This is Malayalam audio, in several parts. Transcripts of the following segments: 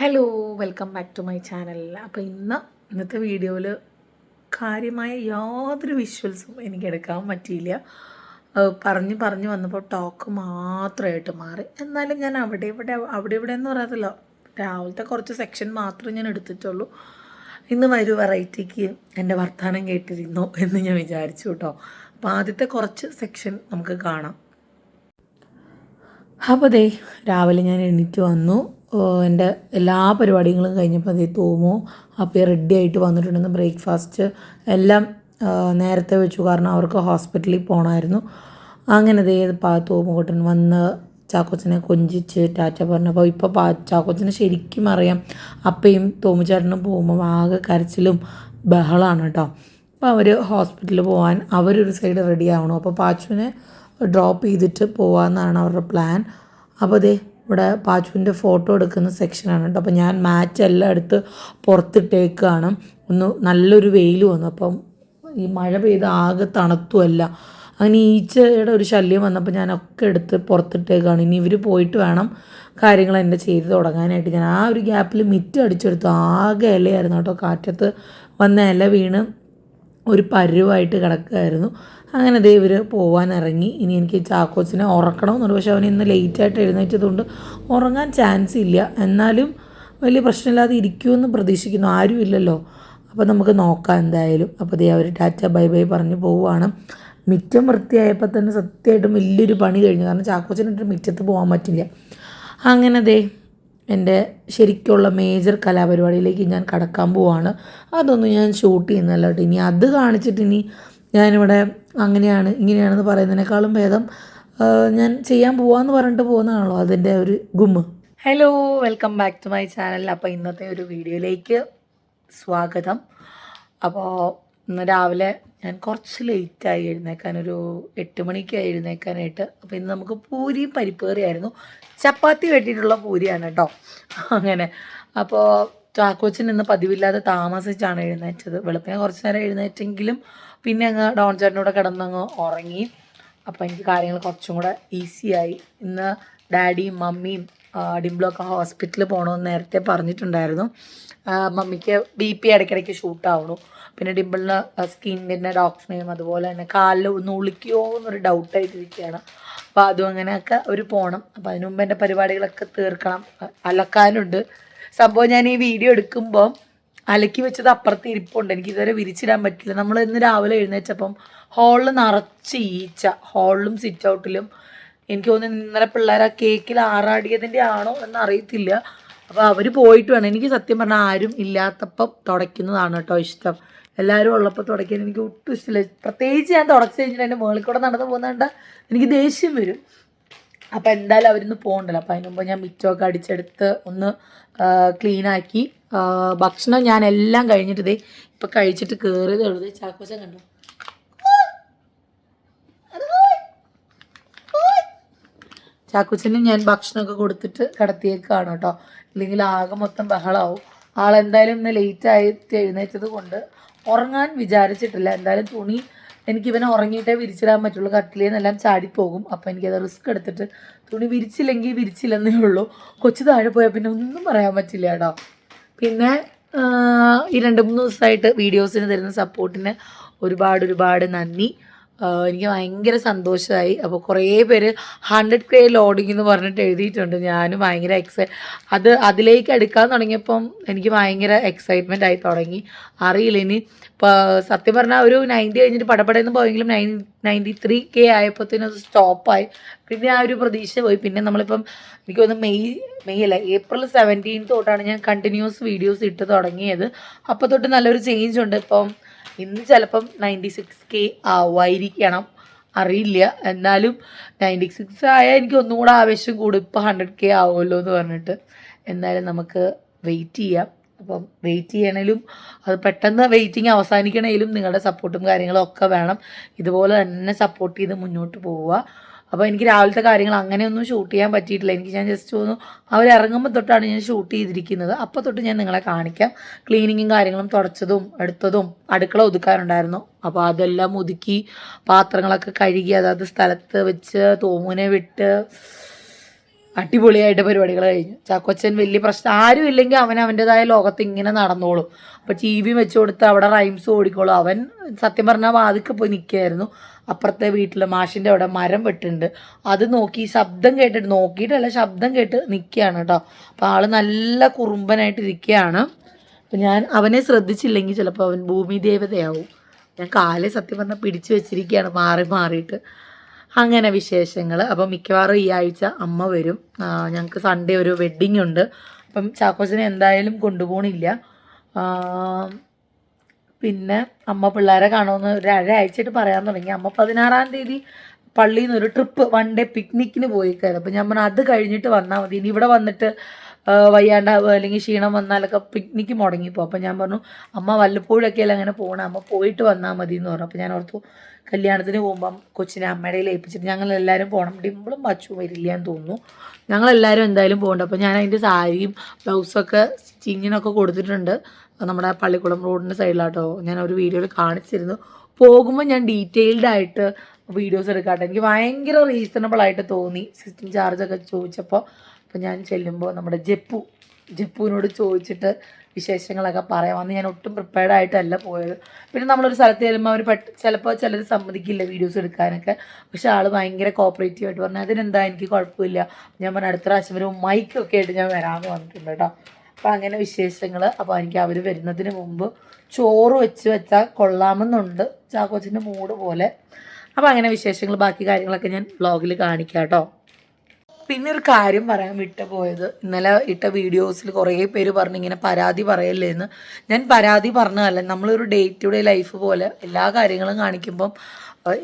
Hello welcome back to my channel അപ്പോൾ ഇന്ന് ഇന്നത്തെ വീഡിയോയിൽ കാര്യമായ യാതൊരു വിഷ്വൽസും എനിക്ക് എടുക്കാൻ പറ്റിയില്ല. പറഞ്ഞു പറഞ്ഞ് വന്നപ്പോൾ ടോക്ക് മാത്രമായിട്ട് മാറി. എന്നാലും ഞാൻ അവിടെ ഇവിടെ അവിടെ ഇവിടെ എന്ന് പറയാത്തില്ല രാവിലത്തെ കുറച്ച് സെക്ഷൻ മാത്രമേ ഞാൻ എടുത്തിട്ടുള്ളൂ. ഇന്ന് വരൂ വെറൈറ്റിക്ക് എന്റെ വർത്തമാനം കേട്ടിരുന്നു എന്ന് ഞാൻ വിചാരിച്ചു കേട്ടോ. അപ്പോൾ ആദ്യത്തെ കുറച്ച് സെക്ഷൻ നമുക്ക് കാണാം. അപ്പോൾ ദേ രാവിലെ ഞാൻ എണീറ്റ് വന്നു. എന്റെ എല്ലാ പരിപാടികളും കഴിഞ്ഞപ്പോൾ അതേ തോമോ അപ്പോൾ റെഡി ആയിട്ട് വന്നിട്ടുണ്ടെന്ന് ബ്രേക്ക്ഫാസ്റ്റ് എല്ലാം നേരത്തെ വെച്ചു. കാരണം അവർക്ക് ഹോസ്പിറ്റലിൽ പോകണമായിരുന്നു അങ്ങനെ ദേ തോമുകൂട്ടൻ വന്ന് ചാക്കോച്ചനെ കൊഞ്ചിച്ച് ടാറ്റ പറഞ്ഞപ്പോൾ ഇപ്പോൾ പാ ചാക്കോച്ചനെ ശരിക്കും അറിയാം. അപ്പയും തോമുചേട്ടനും പോകുമ്പോൾ ആകെ കരച്ചിലും ബഹളമാണ് കേട്ടോ. അപ്പോൾ അവർ ഹോസ്പിറ്റലിൽ പോകാൻ അവരൊരു സൈഡ് റെഡി ആവണം. അപ്പോൾ പാച്ചുവിനെ ഡ്രോപ്പ് ചെയ്തിട്ട് പോകാമെന്നാണ് അവരുടെ പ്ലാൻ അപ്പോൾ ദേ ഇവിടെ പാച്ചുവിന്റെ ഫോട്ടോ എടുക്കുന്ന സെക്ഷനാണ് കേട്ടോ. അപ്പോൾ ഞാൻ മാറ്റ് എല്ലാം എടുത്ത് പുറത്തിട്ടേക്കാണ്. ഒന്ന് നല്ലൊരു വെയിൽ വന്നു. അപ്പം ഈ മഴ പെയ്ത് ആകെ തണുത്തുമല്ല. അങ്ങനെ ഈച്ചയുടെ ഒരു ശല്യം വന്നപ്പോൾ ഞാനൊക്കെ എടുത്ത് പുറത്തിട്ടേക്കാണ്. ഇനി ഇവർ പോയിട്ട് വേണം കാര്യങ്ങൾ എന്റെ ചെയ്ത് തുടങ്ങാനായിട്ട്. ഞാൻ ആ ഒരു ഗ്യാപ്പിൽ മിറ്റ് അടിച്ചെടുത്തു ആകെ ഇലയായിരുന്നു കേട്ടോ. കാറ്റത്ത് വന്ന ഇല വീണ് ഒരു പരുവായിട്ട് കിടക്കുമായിരുന്നു അങ്ങനെ ദേ ഇവർ പോവാൻ ഇറങ്ങി. ഇനി എനിക്ക് ചാക്കോച്ചിനെ ഉറക്കണമെന്നുണ്ട്. പക്ഷെ അവൻ ഇന്ന് ലേറ്റായിട്ട് എഴുന്നേറ്റതുകൊണ്ട് ഉറങ്ങാൻ ചാൻസ് ഇല്ല. എന്നാലും വലിയ പ്രശ്നമില്ലാതെ ഇരിക്കുമെന്ന് പ്രതീക്ഷിക്കുന്നു. ആരുമില്ലല്ലോ അപ്പോൾ നമുക്ക് നോക്കാം എന്തായാലും. അപ്പോൾ ദേ അവർ ടാറ്റ ബൈ ബൈ പറഞ്ഞ് പോവുകയാണ് മിറ്റം വൃത്തിയായപ്പോൾ തന്നെ സത്യമായിട്ടും വലിയൊരു പണി കഴിഞ്ഞു. കാരണം ചാക്കോച്ചനിട്ട് മിറ്റത്ത് പോകാൻ പറ്റില്ല. അങ്ങനെ ദേ എന്റെ ശരിക്കുള്ള മേജർ കലാപരിപാടിയിലേക്ക് ഞാൻ കടക്കാൻ പോവാണ്. അതൊന്നും ഞാൻ ഷൂട്ട് ചെയ്യുന്നല്ല കേട്ടോ. ഇനി അത് കാണിച്ചിട്ട് ഇനി ഞാനിവിടെ അങ്ങനെയാണ് ഇങ്ങനെയാണെന്ന് പറയുന്നതിനേക്കാളും ഭേദം ഞാൻ ചെയ്യാൻ പോവാന്ന് പറഞ്ഞിട്ട് പോകുന്നതാണല്ലോ അതിന്റെ ഒരു ഗുമ്മ്. Hello welcome back to my channel അപ്പോൾ ഇന്നത്തെ ഒരു വീഡിയോയിലേക്ക് സ്വാഗതം. അപ്പോൾ ഇന്ന് രാവിലെ ഞാൻ കുറച്ച് ലേറ്റായി എഴുന്നേക്കാൻ ഒരു എട്ട് മണിക്കായി എഴുന്നേക്കാനായിട്ട്. അപ്പോൾ ഇന്ന് നമുക്ക് പൂരിയും പരിപ്പ് കറിയായിരുന്നു. ചപ്പാത്തി വെട്ടിയിട്ടുള്ള പൂരിയാണ് കേട്ടോ. അങ്ങനെ. അപ്പോൾ ചാക്കോച്ചൻ ഇന്ന് പതിവില്ലാതെ താമസിച്ചാണ് എഴുന്നേറ്റത്. വെളുപ്പിനെ കുറച്ച് നേരം എഴുന്നേറ്റെങ്കിലും പിന്നെ അങ്ങ് ഡോൺ ചേട്ടനോട് കിടന്നങ്ങ് ഉറങ്ങി. അപ്പോൾ എനിക്ക് കാര്യങ്ങൾ കുറച്ചും കൂടെ ഈസിയായി ഇന്ന് ഡാഡിയും മമ്മിയും ഡിംബ്ലൊക്കെ ഹോസ്പിറ്റലിൽ പോകണമെന്ന് നേരത്തെ പറഞ്ഞിട്ടുണ്ടായിരുന്നു. മമ്മിക്ക് ബി പി ഇടയ്ക്കിടയ്ക്ക് ഷൂട്ടാവണു പിന്നെ ഡിംപിളിന് സ്കിന്നിന്റെ ഡോക്ടറിനെയും അതുപോലെ തന്നെ കാലിൽ ഒന്ന് ഉളിക്കുമോ എന്നൊരു ഡൗട്ടായിട്ടിരിക്കുകയാണ്. അപ്പോൾ അതും അങ്ങനെയൊക്കെ അവർ പോകണം അപ്പോൾ അതിന് മുമ്പ് എന്റെ പരിപാടികളൊക്കെ തീർക്കണം. അലക്കാനുണ്ട്. സംഭവം ഞാൻ ഈ വീഡിയോ എടുക്കുമ്പോൾ അലക്കി വെച്ചത് അപ്പുറത്ത് ഇരിപ്പുണ്ട്. എനിക്ക് ഇതുവരെ വിരിച്ചിടാൻ പറ്റില്ല നമ്മൾ ഇന്ന് രാവിലെ എഴുന്നേറ്റപ്പം ഹോളിൽ നിറച്ച് ഈച്ച. ഹോളിലും സിറ്റ് ഔട്ടിലും എനിക്ക് തോന്നുന്നു ഇന്നലെ പിള്ളേർ ആ കേക്കിൽ ആറാടിയതിന്റെ ആണോ എന്ന് അറിയത്തില്ല. അപ്പോൾ അവർ പോയിട്ട് വേണം. എനിക്ക് സത്യം പറഞ്ഞാൽ ആരും ഇല്ലാത്തപ്പം തുടയ്ക്കുന്നതാണ് കേട്ടോ ഇഷ്ടം. എല്ലാവരും ഉള്ളപ്പോൾ തുടയ്ക്കാൻ എനിക്ക് ഒട്ടും ഇഷ്ടമില്ല. പ്രത്യേകിച്ച് ഞാൻ തുടച്ച് കഴിഞ്ഞിട്ട് എന്റെ മുകളിൽ കൂടെ നടന്നു പോകുന്നതുകൊണ്ട് എനിക്ക് ദേഷ്യം വരും. അപ്പോൾ എന്തായാലും അവരിന്ന് പോകണ്ടല്ലോ. അപ്പോൾ അതിന് മുമ്പ് ഞാൻ മിറ്റമൊക്കെ അടിച്ചെടുത്ത് ഒന്ന് ക്ലീനാക്കി ഭക്ഷണം ഞാൻ എല്ലാം കഴിഞ്ഞിട്ട് ഇതേ ഇപ്പം കഴിച്ചിട്ട് കയറിയതേ ഉള്ളൂ ദേ ചാക്കോച്ചൻ കണ്ടു? ചാക്കോച്ചനും ഞാൻ ഭക്ഷണമൊക്കെ കൊടുത്തിട്ട് കിടത്തിയേക്കാണ് കേട്ടോ. അല്ലെങ്കിൽ ആകെ മൊത്തം ബഹളമാവും ആളെന്തായാലും ഇന്ന് ലേറ്റ് ആയിട്ട് എഴുന്നേറ്റത് കൊണ്ട് ഉറങ്ങാൻ വിചാരിച്ചിട്ടില്ല. എന്തായാലും തുണി എനിക്ക് ഇവനെ ഉറങ്ങിയിട്ടേ വിരിച്ചിടാൻ പറ്റുള്ളൂ. കട്ടിലിൽ നിന്നെല്ലാം ചാടിപ്പോകും. അപ്പോൾ എനിക്കത് റിസ്ക് എടുത്തിട്ട് തുണി വിരിച്ചില്ലെങ്കിൽ വിരിച്ചില്ലെന്നേ ഉള്ളൂ. കൊച്ചു താഴെ പോയാൽ പിന്നെ ഒന്നും പറയാൻ പറ്റില്ല കേട്ടോ. പിന്നെ ഈ രണ്ട് മൂന്ന് ദിവസമായിട്ട് വീഡിയോസിന് തരുന്ന സപ്പോർട്ടിന് ഒരുപാട് ഒരുപാട് നന്ദി. എനിക്ക് ഭയങ്കര സന്തോഷമായി അപ്പോൾ കുറേ പേര് ഹൺഡ്രഡ് കെ ലോഡിംഗ് എന്ന് പറഞ്ഞിട്ട് എഴുതിയിട്ടുണ്ട്. ഞാനും ഭയങ്കര എക്സൈ അത് അതിലേക്ക് എടുക്കാൻ തുടങ്ങിയപ്പം എനിക്ക് ഭയങ്കര എക്സൈറ്റ്മെന്റ് ആയി തുടങ്ങി. അറിയില്ല ഇനി ഇപ്പോൾ സത്യം പറഞ്ഞാൽ ഒരു നയന്റി കഴിഞ്ഞിട്ട് പടപടയെന്ന് പോയെങ്കിലും നയൻ നയന്റി ത്രീ കെ ആയപ്പോഴത്തേനും അത് സ്റ്റോപ്പായി പിന്നെ ആ ഒരു പ്രതീക്ഷ പോയി. പിന്നെ നമ്മളിപ്പം എനിക്ക് തോന്നുന്നു മെയ് മെയ് അല്ല ഏപ്രിൽ സെവന്റീൻ തൊട്ടാണ് ഞാൻ കണ്ടിന്യൂസ് വീഡിയോസ് ഇട്ട് തുടങ്ങിയത്. അപ്പോൾ തൊട്ട് നല്ലൊരു ചേഞ്ച് ഉണ്ട്. ഇപ്പം ഇന്ന് ചിലപ്പം നയന്റി സിക്സ് കെ ആവായിരിക്കണം അറിയില്ല. എന്നാലും നയന്റി സിക്സ് ആയാൽ എനിക്ക് ഒന്നും കൂടെ ആവേശം കൂടും. ഇപ്പോൾ ഹൺഡ്രഡ് കെ ആവുമല്ലോ എന്ന് പറഞ്ഞിട്ട്. എന്നാലും നമുക്ക് വെയിറ്റ് ചെയ്യാം. അപ്പം വെയിറ്റ് ചെയ്യണേലും അത് പെട്ടെന്ന് വെയിറ്റിംഗ് അവസാനിക്കണേലും നിങ്ങളുടെ സപ്പോർട്ടും കാര്യങ്ങളും ഒക്കെ വേണം. ഇതുപോലെ തന്നെ സപ്പോർട്ട് ചെയ്ത് മുന്നോട്ട് പോവുക. അപ്പോൾ എനിക്ക് രാവിലത്തെ കാര്യങ്ങൾ അങ്ങനെയൊന്നും ഷൂട്ട് ചെയ്യാൻ പറ്റിയിട്ടില്ല. എനിക്ക് ഞാൻ ജസ്റ്റ് ഒന്ന് അവരിറങ്ങുമ്പോൾ തൊട്ടാണ് ഞാൻ ഷൂട്ട് ചെയ്തിരിക്കുന്നത്. അപ്പോൾ തൊട്ട് ഞാൻ നിങ്ങളെ കാണിക്കാം. ക്ലീനിങ്ങും കാര്യങ്ങളും തുടച്ചതും എടുത്തതും അടുക്കള ഒതുക്കാനുണ്ടായിരുന്നു അപ്പോൾ അതെല്ലാം ഒതുക്കി പാത്രങ്ങളൊക്കെ കഴുകി അതായത് സ്ഥലത്ത് വെച്ച് തോമുനെ വിട്ട് അടിപൊളിയായിട്ട് പരിപാടികൾ കഴിഞ്ഞു. ചാക്കോച്ചൻ വലിയ പ്രശ്നം ആരും ഇല്ലെങ്കിൽ അവൻ അവന്റെതായ ലോകത്ത് ഇങ്ങനെ നടന്നോളും. അപ്പോൾ ടി വി വെച്ച് കൊടുത്ത് അവിടെ റൈംസ് ഓടിക്കോളും. അവൻ സത്യം പറഞ്ഞാൽ വാതിക്ക് പോയി നിൽക്കുകയായിരുന്നു അപ്പുറത്തെ വീട്ടിൽ മാഷിന്റെ അവിടെ മരം വെട്ടുണ്ട്. അത് നോക്കി ശബ്ദം കേട്ടിട്ട് നോക്കിയിട്ടല്ല ശബ്ദം കേട്ട് നിൽക്കുകയാണ് കേട്ടോ അപ്പോൾ ആൾ നല്ല കുറുമ്പനായിട്ട് ഇരിക്കുകയാണ് അപ്പം ഞാൻ അവനെ ശ്രദ്ധിച്ചില്ലെങ്കിൽ ചിലപ്പോൾ അവൻ ഭൂമി ദേവതയാവും ഞാൻ കാലെ സത്യം പറഞ്ഞാൽ പിടിച്ചു വെച്ചിരിക്കുകയാണ് മാറി മാറിയിട്ട്. അങ്ങനെ വിശേഷങ്ങൾ അപ്പം മിക്കവാറും ഈ ആഴ്ച അമ്മ വരും. ഞങ്ങൾക്ക് സൺഡേ ഒരു വെഡ്ഡിങ് ഉണ്ട്. അപ്പം ചാക്കോച്ചനെ എന്തായാലും കൊണ്ടുപോകണില്ല പിന്നെ അമ്മ പിള്ളേരെ കാണുമെന്ന് ഒരു ഒരാഴ്ചയായിട്ട് പറയാൻ തുടങ്ങി. അമ്മ പതിനാറാം തീയതി പള്ളിയിൽ നിന്ന് ഒരു ട്രിപ്പ് വൺ ഡേ പിക്നിക്കിന് പോയിക്കായിരുന്നു. അപ്പം ഞാൻ പറഞ്ഞു അത് കഴിഞ്ഞിട്ട് വന്നാൽ മതി. ഇനി ഇവിടെ വന്നിട്ട് വയ്യാണ്ടാവുക അല്ലെങ്കിൽ ക്ഷീണം വന്നാലൊക്കെ പിക്നിക്ക് മുടങ്ങിപ്പോൾ അപ്പം ഞാൻ പറഞ്ഞു അമ്മ വല്ലപ്പോഴൊക്കെയല്ലേ അങ്ങനെ പോകണം അമ്മ പോയിട്ട് വന്നാൽ മതി എന്ന് പറഞ്ഞു. അപ്പം ഞാൻ ഓർത്തു കല്യാണത്തിന് പോകുമ്പം കൊച്ചിനെ അമ്മയുടെ കയ്യിൽ ഏൽപ്പിച്ചിട്ട് ഞങ്ങൾ എല്ലാവരും പോകണം ഡിമ്പിളും മച്ചും വരില്ല എന്ന് തോന്നുന്നു. ഞങ്ങളെല്ലാവരും എന്തായാലും പോകണ്ട. അപ്പോൾ ഞാൻ അതിന്റെ സാരിയും ബ്ലൗസൊക്കെ സ്റ്റിച്ചിങ്ങിനൊക്കെ കൊടുത്തിട്ടുണ്ട്. നമ്മുടെ പള്ളിക്കുളം റോഡിന്റെ സൈഡിലാട്ടോ ഞാൻ ഒരു വീഡിയോയിൽ കാണിച്ചിരുന്നു. പോകുമ്പോൾ ഞാൻ ഡീറ്റെയിൽഡ് ആയിട്ട് വീഡിയോസ് എടുക്കാട്ടെ. എനിക്ക് ഭയങ്കര റീസണബിൾ ആയിട്ട് തോന്നി സിസ്റ്റം ചാർജൊക്കെ ചോദിച്ചപ്പോൾ അപ്പോൾ ഞാൻ ചെല്ലുമ്പോൾ നമ്മുടെ ജപ്പു ജപ്പുവിനോട് ചോദിച്ചിട്ട് വിശേഷങ്ങളൊക്കെ പറയാമെന്ന് ഞാൻ ഒട്ടും പ്രിപ്പയർഡ് ആയിട്ടല്ല പോയത്. പിന്നെ നമ്മളൊരു സ്ഥലത്ത് ചെല്ലുമ്പോൾ അവർ പെട്ട് ചിലപ്പോൾ ചിലർ സമ്മതിക്കില്ല വീഡിയോസ് എടുക്കാനൊക്കെ. പക്ഷെ ആൾ ഭയങ്കര കോപ്പറേറ്റീവ് ആയിട്ട് പറഞ്ഞു അതിനെന്താ? എനിക്ക് കുഴപ്പമില്ല. ഞാൻ പറഞ്ഞു അടുത്ത പ്രാവശ്യം വരും. മൈക്കൊക്കെ ആയിട്ട് ഞാൻ വരാമെന്ന് പറഞ്ഞിട്ടുണ്ട് കേട്ടോ. അപ്പോൾ അങ്ങനെ വിശേഷങ്ങൾ അപ്പോൾ എനിക്ക് അവർ വരുന്നതിന് മുമ്പ് ചോറ് വെച്ച് വെച്ചാൽ കൊള്ളാമെന്നുണ്ട്. ചാക്കോച്ചിന്റെ മൂഡ് പോലെ. അപ്പോൾ അങ്ങനെ വിശേഷങ്ങൾ ബാക്കി കാര്യങ്ങളൊക്കെ ഞാൻ വ്ളോഗിൽ കാണിക്കാം കേട്ടോ. പിന്നെ ഒരു കാര്യം പറയാൻ വിട്ടു പോയത്. ഇന്നലെ ഇട്ട വീഡിയോസിൽ കുറേ പേര് പറഞ്ഞു ഇങ്ങനെ പരാതി പറയല്ലേ എന്ന് ഞാൻ പരാതി പറഞ്ഞതല്ല. നമ്മളൊരു ഡേ ടു ഡേ ലൈഫ് പോലെ എല്ലാ കാര്യങ്ങളും കാണിക്കുമ്പം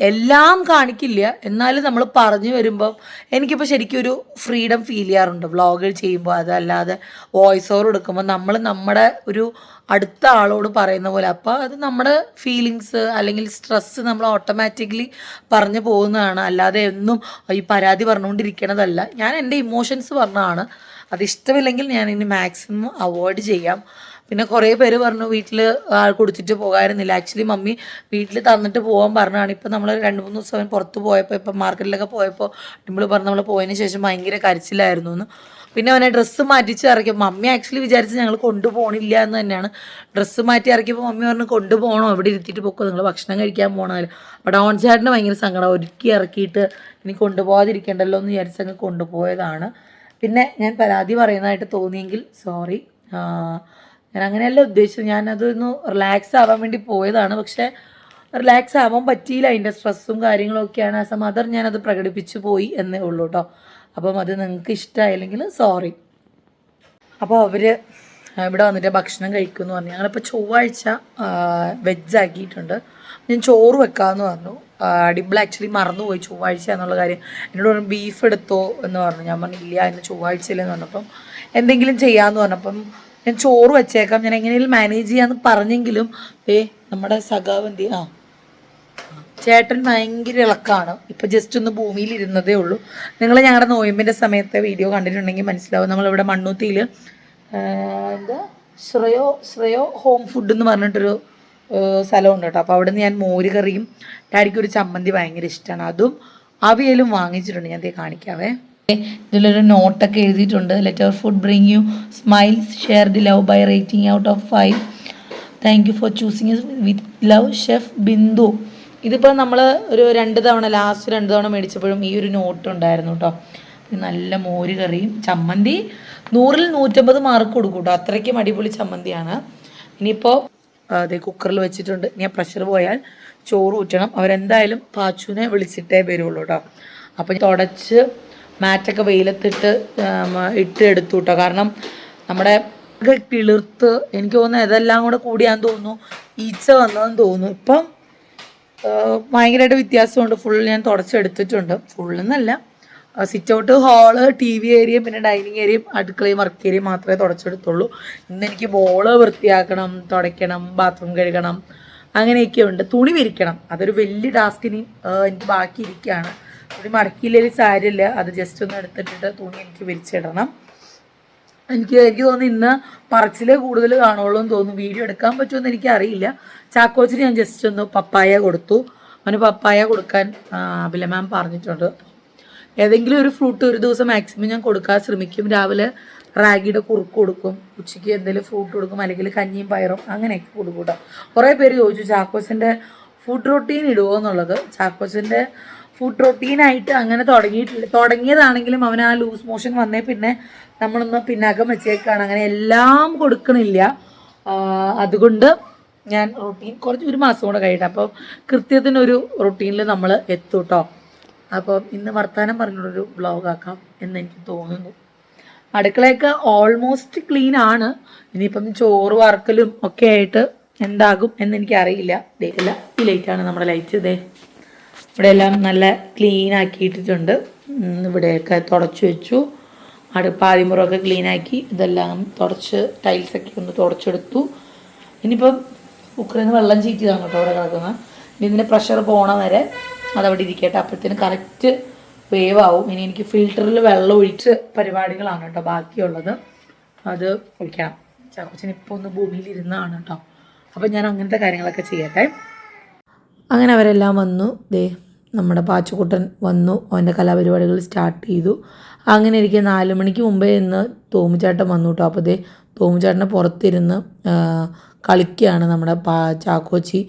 എല്ലാം കാണിക്കില്ല. എന്നാലും നമ്മൾ പറഞ്ഞു വരുമ്പം എനിക്കിപ്പോൾ ശരിക്കും ഒരു ഫ്രീഡം ഫീൽ ചെയ്യാറുണ്ട്. വ്ളോഗ് ചെയ്യുമ്പോൾ അതല്ലാതെ വോയിസ് ഓവർ എടുക്കുമ്പോൾ നമ്മൾ നമ്മുടെ ഒരു അടുത്ത ആളോട് പറയുന്ന പോലെ. അപ്പോൾ അത് നമ്മുടെ ഫീലിങ്സ് അല്ലെങ്കിൽ സ്ട്രെസ്സ് നമ്മൾ ഓട്ടോമാറ്റിക്കലി പറഞ്ഞു പോകുന്നതാണ്. അല്ലാതെ എന്നും ഈ പരാതി പറഞ്ഞുകൊണ്ടിരിക്കണതല്ല. ഞാൻ എന്റെ ഇമോഷൻസ് പറഞ്ഞതാണ്. അത് ഇഷ്ടമില്ലെങ്കിൽ ഞാൻ ഇനി മാക്സിമം അവോയ്ഡ് ചെയ്യാം. പിന്നെ കുറേ പേര് പറഞ്ഞു വീട്ടിൽ ആൾ കൊടുത്തിട്ട് പോകാമായിരുന്നില്ല ആക്ച്വലി മമ്മി വീട്ടിൽ തന്നിട്ട് പോകാൻ പറഞ്ഞതാണ്. ഇപ്പം നമ്മൾ രണ്ട് മൂന്ന് ദിവസം പുറത്ത് പോയപ്പോൾ ഇപ്പം മാർക്കറ്റിലൊക്കെ പോയപ്പോൾ നമ്മൾ പറഞ്ഞു നമ്മൾ പോയതിന് ശേഷം ഭയങ്കര കരച്ചിലായിരുന്നു എന്ന്. പിന്നെ അവനെ ഡ്രസ്സ് മാറ്റിച്ച് ഇറക്കിയപ്പോൾ മമ്മി ആക്ച്വലി വിചാരിച്ച് ഞങ്ങൾ കൊണ്ടുപോകണില്ല എന്ന് തന്നെയാണ്. ഡ്രസ്സ് മാറ്റി ഇറക്കിയപ്പോൾ മമ്മി പറഞ്ഞു കൊണ്ടുപോകണോ ഇവിടെ ഇരുത്തിയിട്ട് പൊക്കോ. നിങ്ങൾ ഭക്ഷണം കഴിക്കാൻ പോകണമല്ലോ അപ്പോൾ ഡോൺ ചാട്ടിന് ഭയങ്കര സങ്കടം. ഒരുക്കി ഇറക്കിയിട്ട് ഇനി കൊണ്ടുപോകാതിരിക്കണ്ടല്ലോ എന്ന് വിചാരിച്ച് അങ്ങ് കൊണ്ടുപോയതാണ്. പിന്നെ ഞാൻ പരാതി പറയുന്നതായിട്ട് തോന്നിയെങ്കിൽ സോറി ഞാൻ അങ്ങനെയല്ല ഉദ്ദേശിച്ചത്. ഞാൻ അതൊന്ന് റിലാക്സ് ആവാൻ വേണ്ടി പോയതാണ്. പക്ഷേ റിലാക്സ് ആവാൻ പറ്റിയില്ല. അതിന്റെ സ്ട്രെസ്സും കാര്യങ്ങളൊക്കെയാണ്. ആസ് എ മദർ ഞാനത് പ്രകടിപ്പിച്ചു പോയി എന്നേ ഉള്ളൂ കേട്ടോ അപ്പം അത് നിങ്ങൾക്ക് ഇഷ്ടമായില്ലെങ്കിൽ സോറി അപ്പോൾ അവർ ഇവിടെ വന്നിട്ട് ഭക്ഷണം കഴിക്കുമെന്ന് പറഞ്ഞു. ഞങ്ങളിപ്പോൾ ചൊവ്വാഴ്ച വെജ് ആക്കിയിട്ടുണ്ട്. ഞാൻ ചോറ് വെക്കാമെന്ന് പറഞ്ഞു. അടിബിൾ ആക്ച്വലി മറന്നുപോയി ചൊവ്വാഴ്ച എന്നുള്ള കാര്യം. എന്നോട് പറഞ്ഞു ബീഫ് എടുത്തോ? എന്ന് പറഞ്ഞു. ഞാൻ പറഞ്ഞു ഇല്ല ഇന്ന് ചൊവ്വാഴ്ചയിലെന്ന് പറഞ്ഞപ്പം എന്തെങ്കിലും ചെയ്യാമെന്ന് പറഞ്ഞപ്പം ഞാൻ ചോറ് വെച്ചേക്കാം. ഞാൻ എങ്ങനെയും മാനേജ് ചെയ്യാന്ന് പറഞ്ഞെങ്കിലും ഏ നമ്മുടെ സഖാവ് എന്ത്? ആ ചേട്ടൻ ഭയങ്കര ഇളക്കാണ്. ഇപ്പൊ ജസ്റ്റ് ഒന്ന് ഭൂമിയിൽ ഇരുന്നതേ ഉള്ളൂ. നിങ്ങൾ ഞങ്ങളുടെ നോയമ്പിന്റെ സമയത്തെ വീഡിയോ കണ്ടിട്ടുണ്ടെങ്കിൽ മനസ്സിലാവും. നമ്മളിവിടെ മണ്ണൂത്തിയിൽ എന്താ? ശ്രേയോ ശ്രേയോ ഹോം ഫുഡ് എന്ന് പറഞ്ഞിട്ടൊരു സ്ഥലം സ്ഥലമുണ്ട് കേട്ടോ. അപ്പോൾ അവിടെ ഞാൻ മോര് കറിയും ഡാഡിക്ക് ഒരു ചമ്മന്തി ഭയങ്കര ഇഷ്ടമാണ് അതും അവിയലും വാങ്ങിച്ചിട്ടുണ്ട്. ഞാൻ കാണിക്കാവേ. ഇതിലൊരു നോട്ടൊക്കെ എഴുതിയിട്ടുണ്ട്. Let our food bring you smiles share the love by rating out of five thank you for choosing with love chef Bindu ഇതിപ്പോൾ നമ്മൾ ഒരു രണ്ട് തവണ ലാസ്റ്റ് രണ്ട് തവണ മേടിച്ചപ്പോഴും ഈ ഒരു നോട്ട് ഉണ്ടായിരുന്നു കേട്ടോ നല്ല മോര് കറിയും. ചമ്മന്തി നൂറിൽ നൂറ്റമ്പത് മാർക്ക് കൊടുക്കും കേട്ടോ അത്രയ്ക്കും അടിപൊളി ചമ്മന്തിയാണ്. ഇനിയിപ്പോൾ അതെ കുക്കറിൽ വെച്ചിട്ടുണ്ട്. ഇനി പ്രഷർ പോയാൽ ചോറ് ഊറ്റണം. അവരെന്തായാലും പാച്ചുവിനെ വിളിച്ചിട്ടേ വരുള്ളൂ കേട്ടോ അപ്പം തുടച്ച് മാറ്റൊക്കെ വെയിലത്തിട്ട് ഇട്ട് എടുത്തു കേട്ടോ കാരണം നമ്മുടെ കിളിർത്ത് എനിക്ക് തോന്നുന്നു ഇതെല്ലാം കൂടെ കൂടിയാന്ന് തോന്നുന്നു ഈച്ച വന്നതെന്ന് തോന്നുന്നു. ഇപ്പം ഭയങ്കരമായിട്ട് വ്യത്യാസമുണ്ട്. ഫുൾ ഞാൻ തുടച്ചെടുത്തിട്ടുണ്ട്. ഫുള്ളെന്നല്ല sit out hall T V ഏരിയയും പിന്നെ ഡൈനിങ് ഏരിയയും അടുക്കളയും വർക്ക് ഏരിയയും മാത്രമേ തുടച്ചെടുത്തുള്ളൂ. ഇന്ന് എനിക്ക് ബോൾ വൃത്തിയാക്കണം തുടയ്ക്കണം ബാത്റൂം കഴുകണം അങ്ങനെയൊക്കെ ഉണ്ട് തുണി വിരിക്കണം. അതൊരു വലിയ ടാസ്കിന് എനിക്ക് ബാക്കി ഇരിക്കുകയാണ് തുണി മടക്കിയില്ലൊരു സാരില്ല. അത് ജസ്റ്റ് ഒന്ന് എടുത്തിട്ടിട്ട് തുണി എനിക്ക് വിരിച്ചിടണം. എനിക്ക് എനിക്ക് തോന്നുന്നു ഇന്ന് പറച്ചിലേ കൂടുതൽ കാണുള്ളൂ എന്ന് തോന്നുന്നു. വീഡിയോ എടുക്കാൻ പറ്റുമെന്ന് എനിക്ക് അറിയില്ല ചാക്കോച്ചിന് ഞാൻ ജസ്റ്റ് ഒന്ന് പപ്പായ കൊടുത്തു. അവന് പപ്പായ കൊടുക്കാൻ അബില മാം പറഞ്ഞിട്ടുണ്ട്. ഏതെങ്കിലും ഒരു ഫ്രൂട്ട് ഒരു ദിവസം മാക്സിമം ഞാൻ കൊടുക്കാൻ ശ്രമിക്കും. രാവിലെ റാഗിയുടെ കുറുക്ക് കൊടുക്കും. ഉച്ചയ്ക്ക് എന്തെങ്കിലും ഫ്രൂട്ട് കൊടുക്കും. അല്ലെങ്കിൽ കഞ്ഞിയും പയറും അങ്ങനെയൊക്കെ കൊടുക്കും കേട്ടോ കുറേ പേര് ചോദിച്ചു ചാക്കോച്ചന്റെ ഫുഡ് റൊട്ടീൻ ഇടുമോ എന്നുള്ളത്. ചാക്കോസിന്റെ ഫുഡ് റൊട്ടീനായിട്ട് അങ്ങനെ തുടങ്ങിയിട്ടില്ല. തുടങ്ങിയതാണെങ്കിലും അവൻ ആ ലൂസ് മോഷൻ വന്നേ പിന്നെ നമ്മളൊന്ന് പിന്നാക്കം വെച്ചേക്കാണ്. അങ്ങനെ എല്ലാം കൊടുക്കണില്ല. അതുകൊണ്ട് ഞാൻ റൊട്ടീൻ കുറച്ച് ഒരു മാസം കൂടെ കഴിയട്ടെ. അപ്പോൾ കൃത്യത്തിനൊരു റൊട്ടീനിൽ നമ്മൾ എത്തും കേട്ടോ അപ്പോൾ ഇന്ന് വർത്തമാനം പറഞ്ഞുള്ളൊരു വ്ളോഗ് ആക്കാം എന്ന് എനിക്ക് തോന്നുന്നു. അടുക്കളയൊക്കെ ഓൾമോസ്റ്റ് ക്ലീൻ ആണ്. ഇനിയിപ്പം ചോറ് വറക്കലും ഒക്കെ ആയിട്ട് എന്താകും എന്ന് എനിക്ക് അറിയില്ല. ദേ ഇല്ല ഈ ലൈറ്റാണ് നമ്മുടെ ലൈറ്റ് ഇതേ ഇവിടെ എല്ലാം നല്ല ക്ലീൻ ആക്കിയിട്ടിട്ടുണ്ട്. ഇവിടെയൊക്കെ തുടച്ച് വെച്ചു. അടുപ്പാതിമുറമൊക്കെ ക്ലീൻ ആക്കി ഇതെല്ലാം തുടച്ച് ടൈൽസൊക്കെ ഒന്ന് തുടച്ചെടുത്തു. ഇനിയിപ്പം കുക്കറിൽ വെള്ളം ചീറ്റിയതാണ് കേട്ടോ അവിടെ കിടക്കുന്നത്. ഇനി ഇതിന്റെ പ്രഷർ പോണ വരെ അതവിടെ ഇരിക്കട്ടെ. അപ്പോഴത്തേന് കറക്റ്റ് വേവ് ആവും ഇനി എനിക്ക് ഫിൽറ്ററിൽ വെള്ളം ഒഴിച്ച് പരിപാടികളാണ് കേട്ടോ ബാക്കിയുള്ളത്. അത് ഒഴിക്കണം ചാക്കോച്ചൻ ഇപ്പോൾ ഒന്ന് ഭൂമിയിൽ ഇരുന്നതാണ് കേട്ടോ. അപ്പം ഞാൻ അങ്ങനത്തെ കാര്യങ്ങളൊക്കെ ചെയ്യട്ടെ. അങ്ങനെ അവരെല്ലാം വന്നു. ദേ നമ്മുടെ പാച്ചുക്കുട്ടൻ വന്നു അവന്റെ കലാപരിപാടികൾ സ്റ്റാർട്ട് ചെയ്തു. അങ്ങനെ ഇരിക്കെ നാല് മണിക്ക് മുമ്പേ ഇന്ന് തോമുചേട്ടൻ വന്നു കേട്ടോ അപ്പോൾ ഇതേ തോമുചാട്ടനെ പുറത്തിരുന്ന് കളിക്കുകയാണ് നമ്മുടെ പാ ചാക്കോച്ചി.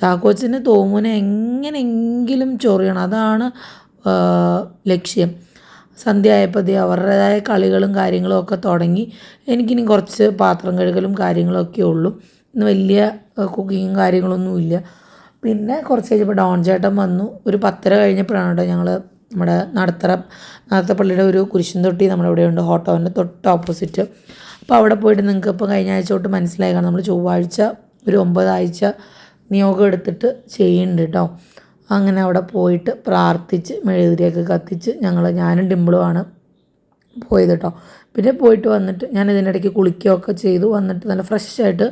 ചാക്കോച്ചിന് തോമുനെ എങ്ങനെയെങ്കിലും ചൊറിയണം അതാണ് ലക്ഷ്യം. സന്ധ്യ ആയപ്പോൾ അവരുടേതായ കളികളും കാര്യങ്ങളും ഒക്കെ തുടങ്ങി. എനിക്കിനി കുറച്ച് പാത്രം കഴുകലും കാര്യങ്ങളൊക്കെ ഉള്ളൂ. ഇന്ന് വലിയ കുക്കിങ്ങും കാര്യങ്ങളൊന്നും ഇല്ല പിന്നെ കുറച്ച് കഴിഞ്ഞപ്പോൾ ഡോൺ ചേട്ടൻ വന്നു. ഒരു പത്തര കഴിഞ്ഞപ്പോഴാണ് കേട്ടോ ഞങ്ങൾ നമ്മുടെ നടത്തറ നടത്തപ്പള്ളിയുടെ ഒരു കുരിശും തൊട്ടി നമ്മുടെ ഇവിടെ ഉണ്ട് ഹോട്ടോന്റെ തൊട്ട് ഓപ്പോസിറ്റ്. അപ്പോൾ അവിടെ പോയിട്ട് നിങ്ങൾക്ക് ഇപ്പോൾ കഴിഞ്ഞ ആഴ്ച തൊട്ട് മനസ്സിലായി കാണാം. നമ്മൾ ചൊവ്വാഴ്ച ഒരു ഒമ്പതാഴ്ച നിയോഗം എടുത്തിട്ട് ചെയ്യുന്നുണ്ട് കേട്ടോ. അങ്ങനെ അവിടെ പോയിട്ട് പ്രാർത്ഥിച്ച് മെഴുകുതിരിയൊക്കെ കത്തിച്ച് ഞങ്ങൾ ഞാനും ഡിമ്പിളുമാണ് പോയത് കേട്ടോ പിന്നെ പോയിട്ട് വന്നിട്ട് ഞാൻ ഇതിന്റെ ഇടയ്ക്ക് കുളിക്കുകയൊക്കെ ചെയ്തു. വന്നിട്ട് നല്ല ഫ്രഷായിട്ട്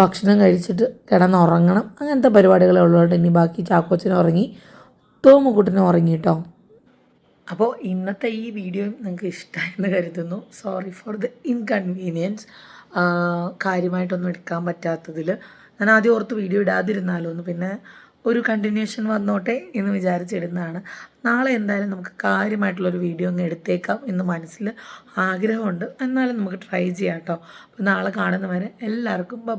ഭക്ഷണം കഴിച്ചിട്ട് കിടന്നുറങ്ങണം. അങ്ങനത്തെ പരിപാടികളേ ഉള്ളതുകൊണ്ട് ഇനി ബാക്കി ചാക്കോച്ചനും ഉറങ്ങി തോമുക്കുട്ടനും ഉറങ്ങി കേട്ടോ. അപ്പോൾ ഇന്നത്തെ ഈ വീഡിയോ നിങ്ങൾക്ക് ഇഷ്ടമായെന്ന് കരുതുന്നു. സോറി ഫോർ ദ ഇൻകൺവീനിയൻസ് കാര്യമായിട്ടൊന്നും എടുക്കാൻ പറ്റാത്തതിൽ ഞാൻ ആദ്യം ഓർത്ത് വീഡിയോ ഇടാതിരുന്നാലോ എന്ന്. പിന്നെ ഒരു കണ്ടിന്യൂഷൻ വന്നോട്ടെ എന്ന് വിചാരിച്ചിടുന്നതാണ് നാളെ എന്തായാലും നമുക്ക് കാര്യമായിട്ടുള്ളൊരു വീഡിയോ അങ്ങ് എടുത്തേക്കാം എന്ന് മനസ്സിൽ ആഗ്രഹമുണ്ട്. എന്നാലും നമുക്ക് ട്രൈ ചെയ്യാം കേട്ടോ അപ്പോൾ നാളെ കാണുന്നവരെ എല്ലാവർക്കും ബ